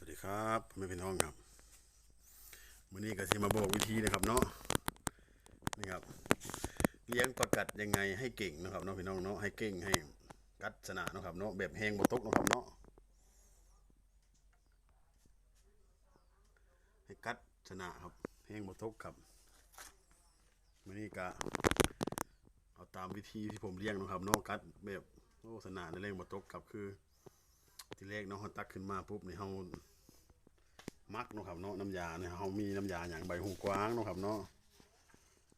สวัสดีครับพ่อแม่พี่น้องครับวันนี้ก็สิมาบอกวิธีนะครับเนาะนี่ครับเลี้ยงประกัดยังไงให้เก่งนะครับเนาะพี่น้องเนาะให้เก่งให้กัดชนะนะครับเนาะแบบแห้งบตกนะครับเนาะให้กัดชนะครับแห้งบตกครับวันนี้ก็เอาตามวิธีที่ผมเลี้ยงนะครับเนาะกัดแบบโอ้ชนะในเลี้ยงบตกครับคือ ที่แรกเนาะเขาตักขึ้นมาปุ๊บนี่เขามักเนาะครับเนาะน้ำยาเนี่ยเขามีน้ำยาอย่างใบหูกว้างเนาะครับเนาะ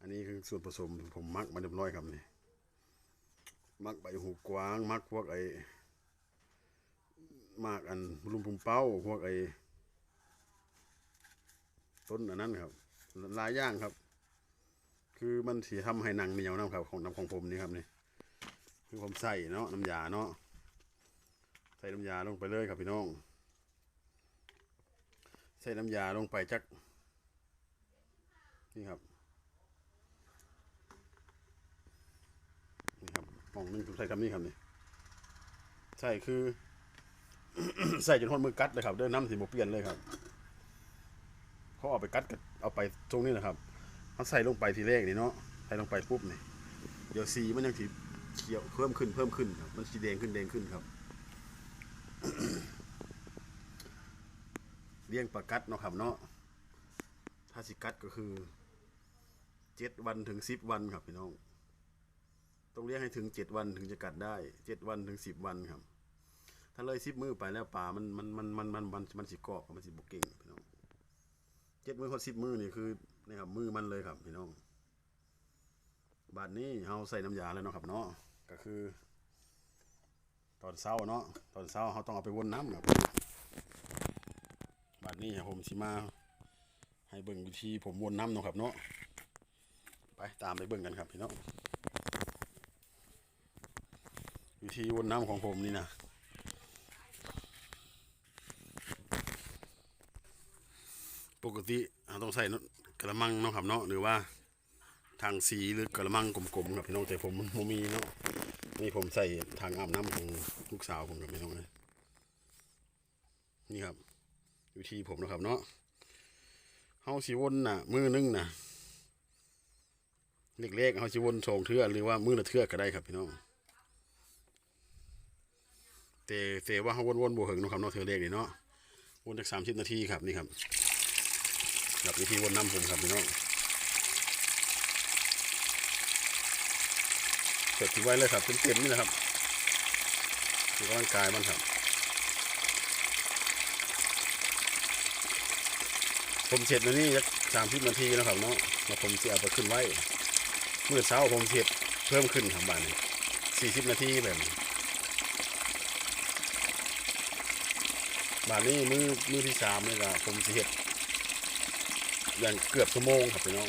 อันนี้คือส่วนผสมผมมักมาเรียบร้อยครับนี่มักใบหูกว้าง มักพวกไอ้มากอันลุมพุมเป้าพวกไอ้ต้นอันนั้นครับลายย่างครับ คือมันสีทำให้หนังเหนียวนะครับของน้ำของผมนี่ครับนี่คือผมใส่เนาะน้ำยาเนาะ ใส่น้ำยาลงไปเลยครับพี่น้อง ใส่น้ำยาลงไปจัก นี่ครับ นี่ครับมองนึงผมใส่คำนี้ครับนี่ ใส่คือ ใส่จนทนมือกัดเลยครับเดินน้ำสีโมเปลี่ยนเลยครับ เขาเอาไปกัดกับเอาไปตรงนี้นะครับเขาใส่ลงไปทีแรกนี่เนาะ ใส่ลงไปปุ๊บนี่ เดี๋ยวสีมันยังสีเขียวเพิ่มขึ้นเพิ่มขึ้นครับ มันสีแดงขึ้นแดงขึ้นครับ เลี้ยงปลากัดเนาะครับเนาะ ถ้าสิกัดก็คือเจ็ดวันถึงสิบวันครับพี่น้อง ต้องเลี้ยงให้ถึงเจ็ดวันถึงจะกัดได้เจ็ดวันถึงสิบวันครับ ถ้าเลยสิบมือไปแล้วปลามันมันมันมันมันมันมันสิกรอบมันสิบกเก่งพี่น้องเจ็ดมือคนสิบมือนี่คือนี่ครับมือมันเลยครับพี่น้องบาดนี้เราใส่น้ำยาแล้วเนาะครับเนาะก็คือ ตอนเช้าเนาะตอนเช้าเขาต้องเอาไปวนน้ำครับบัดนี้ผมสิมา ให้เบิ่งวิธีผมวนน้ำเนาะครับเนาะไปตามไปเบิ่งกันครับพี่น้องวิธีวนน้ำของผมนี่นะปกติเราต้องใส่กระมังเนาะครับเนาะหรือว่าทางสีหรือกระมังกลมๆครับพี่น้องแต่ผมมันมีเนาะ นี่ผมใส่ทางอาบน้ำของลูกสาวผมกับพี่น้องเลยนี่ครับวิธีผมนะครับเนาะเฮาสิวนน่ะ มือนึงน่ะเล็กๆเฮาสิวนสองเทื่อหรือว่ามือละเทื่อก็ได้ครับพี่น้องแต่แต่ว่าเฮาวนๆบ่เหงนะครับเนาะเทือเล็กนี่เนาะวนจากสามสิบนาทีครับนี่ครับครับวิธีวนน้ำผมครับพี่น้อง สร็จทิ้งไว้เลยครับเต็มๆนี่นะครับดูร่างกายมันครับ ผมเสร็จมานี่สักสามสิบนาทีแล้วครับเนาะแล้วผมจะเอาไปขึ้นไว้เมื่อเช้าผมเสร็จเพิ่มขึ้นครับบ้านนี้สี่สิบนาทีแบบนี้บ้านนี้มือมือที่สามนี่ก็ผมสิเห็ดอย่างเกือบชั่วโมงครับพี่น้อง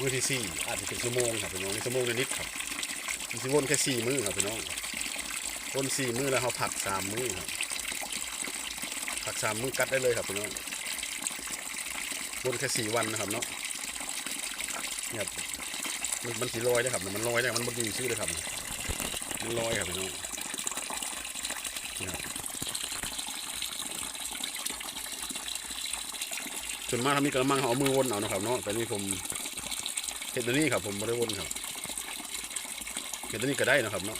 มือที่สี่อาจจะเป็นชั่วโมงครับพี่น้องชั่วโมงนิดครับมันสิวนแค่สี่มือครับพี่น้องวนสี่มือแล้วเขาผักสามมือครับผักสามมือกัดได้เลยครับพี่น้องวนแค่สี่วันนะครับเนาะเนี่ยมันมันสีลอยนะครับมันลอยได้มันบดีชื่อเลยครับมันลอยครับพี่น้องนี่ครับส่วนมากทำนี่กระมังเขาเอามือวนเอานะครับเนาะแต่นี่ผม เห็ดตัวนี้ครับผมไม่ได้วนครับเห็ดตัวนี้ก็ได้นะครับเนาะ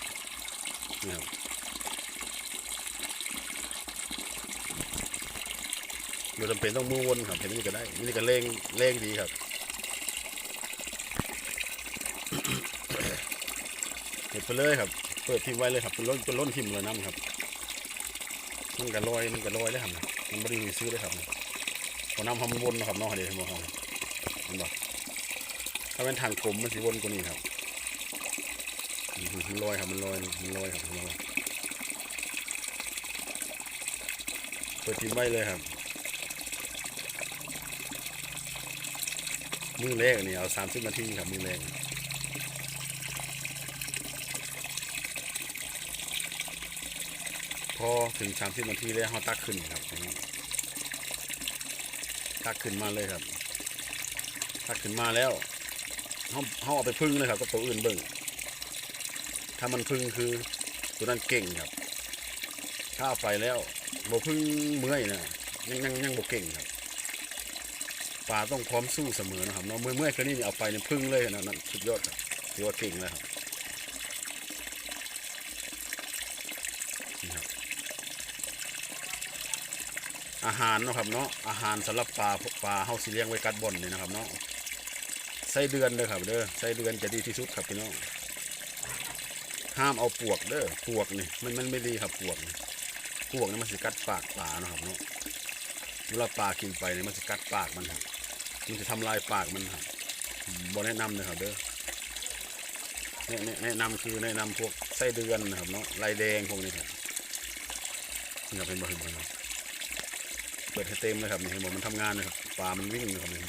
นี่ครับเดี๋ยวจำเป็นต้องมือวนครับเห็ดตัวนี้ก็ได้นี่ก็เล่งเล่งดีครับเห็ดไปเลยครับ เปิดทิ้งไว้เลยครับเป็นล้นเป็นล้นทิมเลยน้ำครับมันก็ลอยมันก็ลอยได้ครับมันไม่ได้มีซื้อได้ครับพอน้ำเขามันวนนะครับเนาะเดี๋ยวให้มองเห็นบ่ ถ้าเป็นทางกลมมันสิวนกว่านี้ครับมันลอยครับมันลอยมันลอยครับมันลอยเปิดทิ้งไว้เลยครับมือแรกนี่เอาสามสิบนาทีครับมือแรกพอถึงสามสิบนาทีแล้วเขาตักขึ้นครับตักขึ้นมาเลยครับ ตักขึ้นมาแล้ว เขาเขาเอาไปพึ่งเลยครับกับตัวอื่นเบิ่งถ้ามันพึ่งคือตัวนั้นเก่งครับ ถ้าไปแล้วบ่พึ่งเมื่อยนะยังยังยังบ่เก่งครับปลาต้องพร้อมสู้เสมอนะครับเนาะเมื่อยเมื่อยแค่นี้นี่เอาไปเนี่ยพึ่งเลยนะนั่นสุดยอดครับถือว่าเก่งแล้วครับนี่ครับอาหารเนาะครับเนาะอาหารสำหรับปลาปลาเฮาสิเลี้ยงไว้กัดบ่อนนี่นะครับเนาะ ไส้เดือนเด้อครับเด้อไส้เดือนจะดีที่สุดครับพี่น้องห้ามเอาปวกเด้อปวกนี่มันมันไม่ดีครับปวกนี่พวกนี้มันสิกัดปากปลาเนาะครับเนาะเวลาปลากินไปเนี่ยมันสิกัดปากมันครับมันจะทำลายปากมันครับบอแนะนำเลยครับเด้อแนะแนะนำคือแนะนำพวกไส้เดือนนะครับเนาะลายแดงพวกนี้ครับนี่ครับเป็นบะหมี่เปิดให้เต็มเลยครับนี่เห็นบอกมันทำงานนะครับปลามันวิ่งนะครับนี่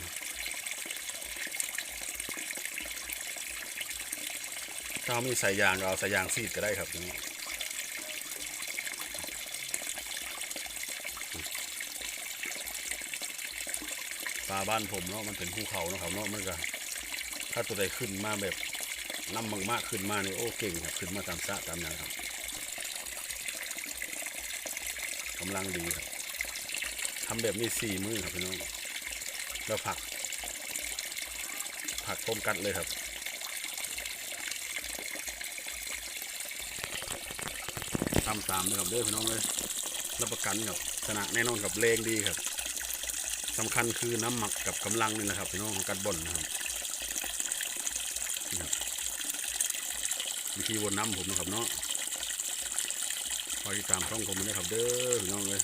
ถ้ามีสายยางเอาสายยางซีดก็ได้ครับนี่ปลาบ้านผมเนาะมันเป็นภูเขาเนาะครับเนาะมันก็ถ้าตัวใดขึ้นมาแบบน้ำมากๆขึ้นมาเนี่ยโอ้เก่งครับขึ้นมาตามสะตามนั้นครับกำลังดีครับทำแบบนี้สี่มือครับพี่น้องแล้วผัก ผักต้มกัดเลยครับ ทำตามเลยครับเด้อพี่น้องเลยรับประกันครับชนะแน่นอนกับเลงดีครับสำคัญคือน้ำหมักกับกำลังนี่แหละครับพี่น้องของการบ่นนะครับวิธีวนน้ำผมนะครับเนาะคอยติดตามช่องผมนะครับเด้อพี่น้องเลย